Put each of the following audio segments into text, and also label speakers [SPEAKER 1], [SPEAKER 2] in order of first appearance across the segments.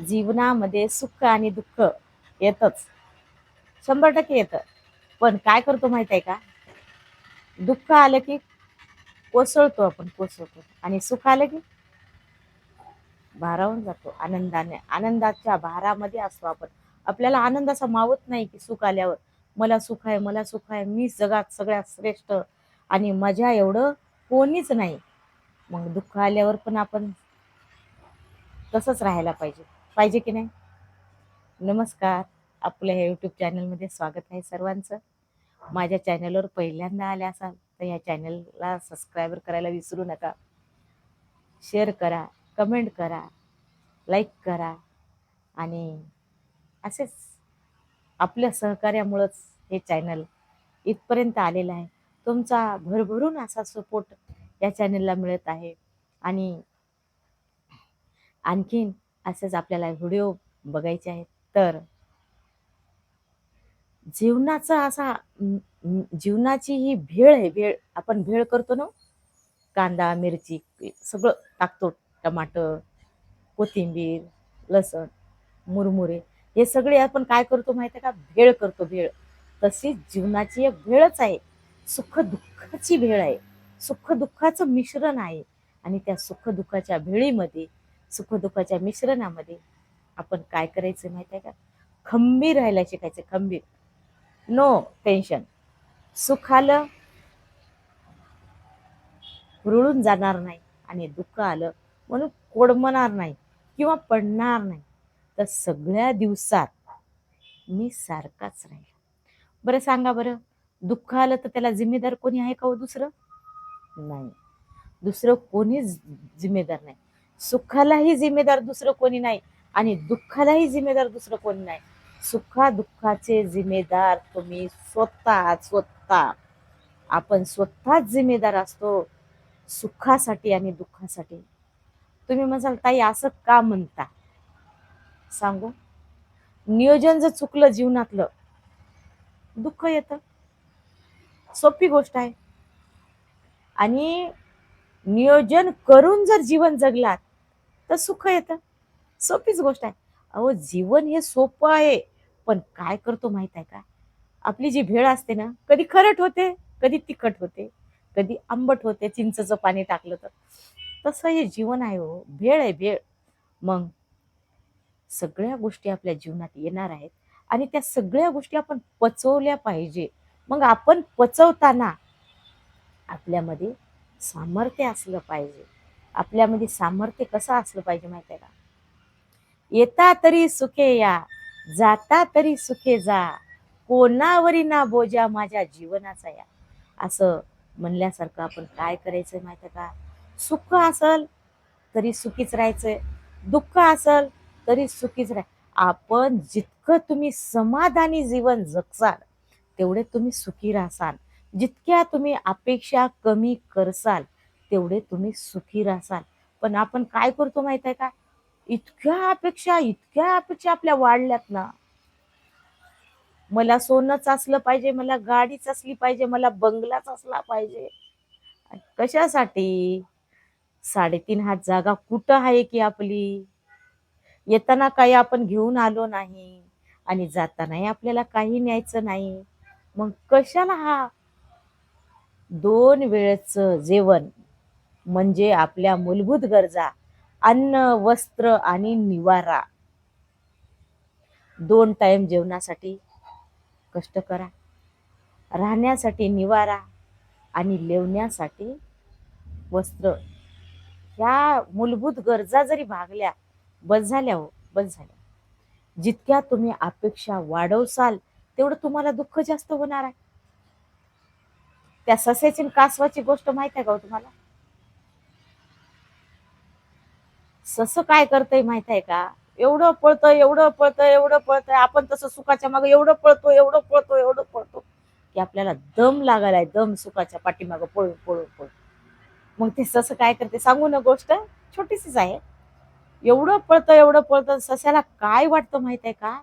[SPEAKER 1] जीवनामध्ये सुख आणि दुःख येतच. शंभर टक्के येतं. पण काय करतो माहीत आहे का? दुःख आलं की कोसळतो आपण कोसळतो. आणि सुख आलं की भारावून जातो आनंदाने. आनंदाच्या भारामध्ये असतो आपण. आपल्याला आनंद असा मावत नाही की सुख आल्यावर. मला सुख आहे मला सुख आहे. मी जगात सगळ्यात श्रेष्ठ आणि मजा एवढं कोणीच नाही. मग दुःख आल्यावर पण आपण तसंच राहायला पाहिजे. पाहिजे की नाही? नमस्कार. आपल्या ह्या यूट्यूब चॅनलमध्ये स्वागत आहे सर्वांचं. माझ्या चॅनलवर पहिल्यांदा आले असाल तर या चॅनलला सबस्क्राईबर करायला विसरू नका. शेअर करा कमेंट करा लाईक करा आणि असेच आपल्या सहकार्यामुळंच हे चॅनल इथपर्यंत आलेलं आहे. तुमचा भरभरून असा सपोर्ट या चॅनलला मिळत आहे आणि आणखीन असेच आपल्याला व्हिडिओ बघायचे आहेत. तर जीवनाचा असा जीवनाची ही भेळ आहे भेळ आपण भेळ करतो ना? कांदा मिरची सगळं टाकतो टमाटर कोथिंबीर लसण मुरमुरे. हे सगळे आपण काय करतो माहिती आहे का? भेळ करतो भेळ. तशी जीवनाची एक भेळच आहे. सुख दुःखाची भेळ आहे. सुख दुःखाचं मिश्रण आहे. आणि त्या सुख दुःखाच्या भेळीमध्ये सुखदुःखाच्या मिश्रणामध्ये आपण काय करायचं माहिती आहे का? खंबीर राहायला शिकायचं खंबीर. नो टेन्शन सुख आलं रुळून जाणार नाही आणि दुःख आलं म्हणून कोडमणार नाही किंवा पडणार नाही. तर सगळ्या दिवसात मी सारखाच राहील. बरं सांगा बरं दुःख आलं तर त्याला जिम्मेदार कोणी आहे का हो दुसरं? नाही. दुसरं कोणीच जिम्मेदार नाही. सुखालाही जिम्मेदार दुसरं कोणी नाही आणि दुःखालाही जिम्मेदार दुसरं कोणी नाही. सुखा दुःखाचे जिम्मेदार तुम्ही स्वतः स्वतः. आपण स्वतःच जिम्मेदार असतो. सुखासाठी आणि दुःखासाठी. तुम्ही म्हणाल ताई असं का म्हणता? सांगू? नियोजन जर चुकलं जीवनातलं दुःख येतं. सोपी गोष्ट आहे. आणि नियोजन करून जर जीवन जगलात तर सुख येतं. सोपीच गोष्ट आहे. अहो जीवन हे सोपं आहे. पण काय करतो माहीत आहे का? आपली जी भेळ असते ना कधी खरट होते कधी तिखट होते कधी आंबट होते चिंचचं पाणी टाकलं तर. तसं हे जीवन आहे हो. भेळ आहे भेळ. मग सगळ्या गोष्टी आपल्या जीवनात येणार आहेत आणि त्या सगळ्या गोष्टी आपण पचवल्या पाहिजे. मग आपण पचवताना आपल्यामध्ये सामर्थ्य असलं पाहिजे. आपल्यामध्ये सामर्थ्य कसं असलं पाहिजे माहिती आहे का? येता तरी सुखे या जाता तरी सुखे जा. कोणावरी ना बोजा माझ्या जीवनाचा या. असं म्हणल्यासारखं आपण काय करायचं माहिती आहे का? सुख असल तरी सुखीच राहायचंय. दुःख असल तरी सुखीच राह. आपण जितकं तुम्ही समाधानी जीवन जगसाल तेवढे तुम्ही सुखी राहसाल. जितक्या तुम्ही अपेक्षा कमी करसाल तेवढे तुम्ही सुखी राहाल पण आपण काय करतो माहीत आहे का? इतक्या अपेक्षा इतक्या अपेक्षा आपल्या वाढल्यात ना. मला सोनंच असलं पाहिजे मला गाडीच असली पाहिजे मला बंगलाच असला पाहिजे. कशासाठी? साडेतीन हात जागा कुठं आहे की आपली? येताना काही आपण घेऊन आलो नाही आणि जातानाही आपल्याला काही न्यायचं नाही. मग कशाला हा? दोन वेळचं जेवण म्हणजे आपल्या मूलभूत गरजा अन्न वस्त्र आणि निवारा. दोन टाइम जेवणासाठी कष्ट करा. राहण्यासाठी निवारा आणि लेवण्यासाठी वस्त्र. ह्या मूलभूत गरजा जरी भागल्या बस झाल्या हो बस झाल्या. जितक्या तुम्ही अपेक्षा वाढवसाल तेवढं तुम्हाला दुःख जास्त होणार आहे. त्या सस्याची कासवाची गोष्ट माहीत आहे का हो तुम्हाला? ससं काय करतंय माहीत आहे का? एवढं पळतंय एवढं पळतंय एवढं पळतंय. आपण तसं सुखाच्या मागे एवढं पळतो एवढं पळतो एवढं पळतो की आपल्याला दम लागायलाय दम सुखाच्या पाठीमागं पळू पळू पळू मग ते सस काय करते? सांगू ना गोष्ट? छोटीशीच आहे. एवढं पळतं एवढं पळतं सस्याला काय वाटतं माहीत आहे का?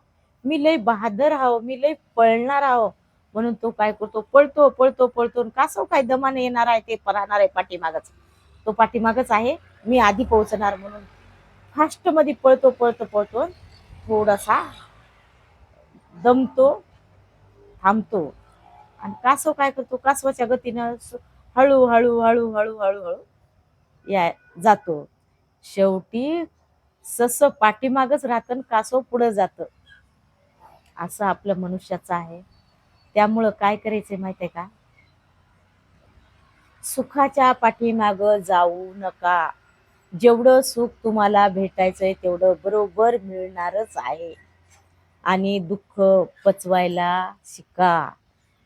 [SPEAKER 1] मी लय बहादर आहो मी लय पळणार आहो. म्हणून तो काय करतो? पळतो पळतो पळतो. आणि कासव काय दमाने येणार आहे ते राहणार आहे पाठीमागच? तो पाठीमागच आहे. मी आधी पोहोचणार म्हणून. फास्टमध्ये पळतो पळतो पळतो. थोडासा दमतो थांबतो. आणि कासव काय करतो? कासवाच्या गतीनं हळूहळू हळू हळू हळू हळू या जातो. शेवटी सस पाठीमागच राहतं कासव पुढं जातं. असं आपलं मनुष्याचं आहे. त्यामुळं काय करायचं माहिती आहे का? सुखाच्या पाठीमाग जाऊ नका. जेवढं सुख तुम्हाला भेटायचंय तेवढं बरोबर मिळणारच आहे. आणि दुःख पचवायला शिका.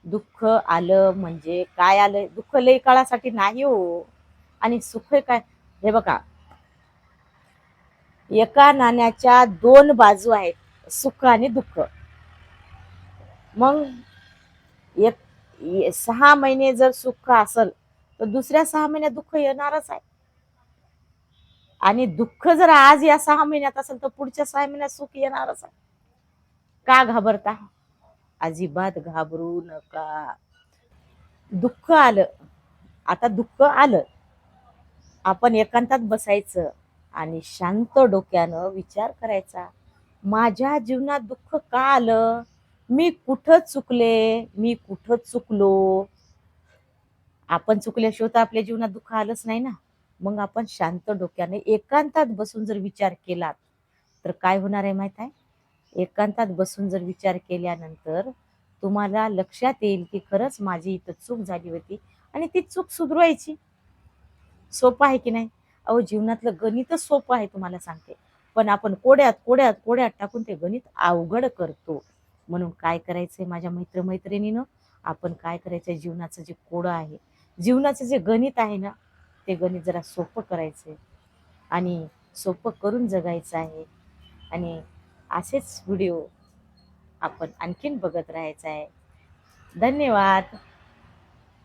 [SPEAKER 1] दुःख आलं म्हणजे काय आलं दुःख लय काळासाठी नाही हो. आणि सुख काय? हे बघा. एका नाण्याच्या दोन बाजू आहेत सुख आणि दुःख. मग एक सहा महिने जर सुख असल तर दुसऱ्या सहा महिन्यात दुःख येणारच आहे. आणि दुःख जर आज या सहा महिन्यात असेल तर पुढच्या सहा महिन्यात सुख येणारच आहे. का घाबरता? अजिबात घाबरू नका. दुःख आलं. आता दुःख आलं. आपण एकांतात बसायचं आणि शांत डोक्यानं विचार करायचा. माझ्या जीवनात दुःख का आलं? मी कुठं चुकले? मी कुठं चुकलो? आपण चुकल्याशिवाय तर आपल्या जीवनात दुःख आलंच नाही ना. मग आपण शांत डोक्याने एकांतात बसून जर विचार केलात तर काय होणार आहे माहीत आहे? एकांतात बसून जर विचार केल्यानंतर तुम्हाला लक्षात येईल की खरंच माझी इथं चूक झाली होती आणि ती चूक सुधरवायची. सोपं आहे की नाही? अहो जीवनातलं गणितच सोपं आहे तुम्हाला सांगते. पण आपण कोड्यात कोड्यात कोड्यात टाकून ते गणित अवघड करतो. म्हणून काय करायचंय माझ्या मित्रमैत्रिणीनं? आपण काय करायचंय? जीवनाचं जे कोडं आहे जीवनाचं जे गणित आहे ना ते गणित जरा सोपं करायचंय. आणि सोपं करून जगायचं आहे. आणि असेच व्हिडिओ आपण आणखीन बघत राहायचं आहे. धन्यवाद.